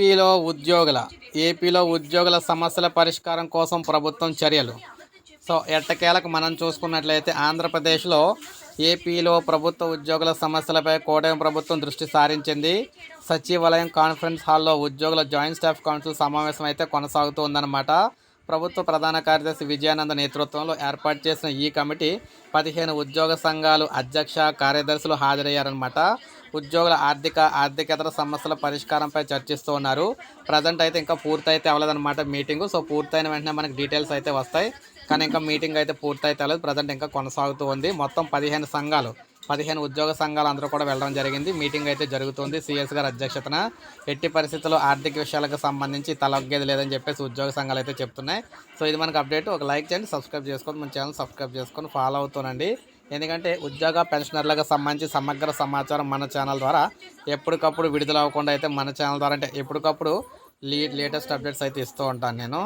ఏపీలో ఉద్యోగుల ఏపీలో ఉద్యోగుల సమస్యల పరిష్కారం కోసం ప్రభుత్వం చర్యలు. సో ఎట్టకేలకు మనం చూసుకున్నట్లయితే ఆంధ్రప్రదేశ్లో ఏపీలో ప్రభుత్వ ఉద్యోగుల సమస్యలపై కోటయం ప్రభుత్వం దృష్టి సారించింది. సచివాలయం కాన్ఫరెన్స్ హాల్లో ఉద్యోగుల జాయింట్ స్టాఫ్ కౌన్సిల్ సమావేశం అయితే కొనసాగుతూ ఉందన్నమాట. ప్రభుత్వ ప్రధాన కార్యదర్శి విజయానంద నేతృత్వంలో ఏర్పాటు చేసిన ఈ కమిటీ పదిహేను ఉద్యోగ సంఘాలు అధ్యక్ష కార్యదర్శులు హాజరయ్యారనమాట ఉద్యోగుల ఆర్థిక ఆర్థికేతర సమస్యల పరిష్కారంపై చర్చిస్తూ ఉన్నారు. ప్రజెంట్ అయితే ఇంకా పూర్తయితే అవ్వలేదన్నమాట మీటింగు. సో పూర్తయిన వెంటనే మనకి డీటెయిల్స్ అయితే వస్తాయి. కానీ ఇంకా మీటింగ్ అయితే పూర్తయితే అవ్వలేదు. ప్రజెంట్ ఇంకా కొనసాగుతూ ఉంది. మొత్తం పదిహేను సంఘాలు పదిహేను ఉద్యోగ సంఘాలు అందరూ కూడా వెళ్ళడం జరిగింది. మీటింగ్ అయితే జరుగుతుంది. సిఎస్ గారి అధ్యక్షతన ఎట్టి పరిస్థితుల్లో ఆర్థిక విషయాలకు సంబంధించి తలొగ్గేది లేదని చెప్పేసి ఉద్యోగ సంఘాలు అయితే చెప్తున్నాయి. సో ఇది మనకు అప్డేట్. ఒక లైక్ చేయండి సబ్స్క్రైబ్ చేసుకోండి. మన ఛానల్ సబ్స్క్రైబ్ చేసుకొని ఫాలో అవుతానండి ఎందుకంటే ఉద్యోగ పెన్షనర్లకు సంబంధించి సమగ్ర సమాచారం మన ఛానల్ ద్వారా ఎప్పటికప్పుడు విడుదల అవ్వకుండా అయితే మన ఛానల్ ద్వారా అంటే ఎప్పటికప్పుడు లీ లేటెస్ట్ అప్డేట్స్ అయితే ఇస్తూ ఉంటాను నేను.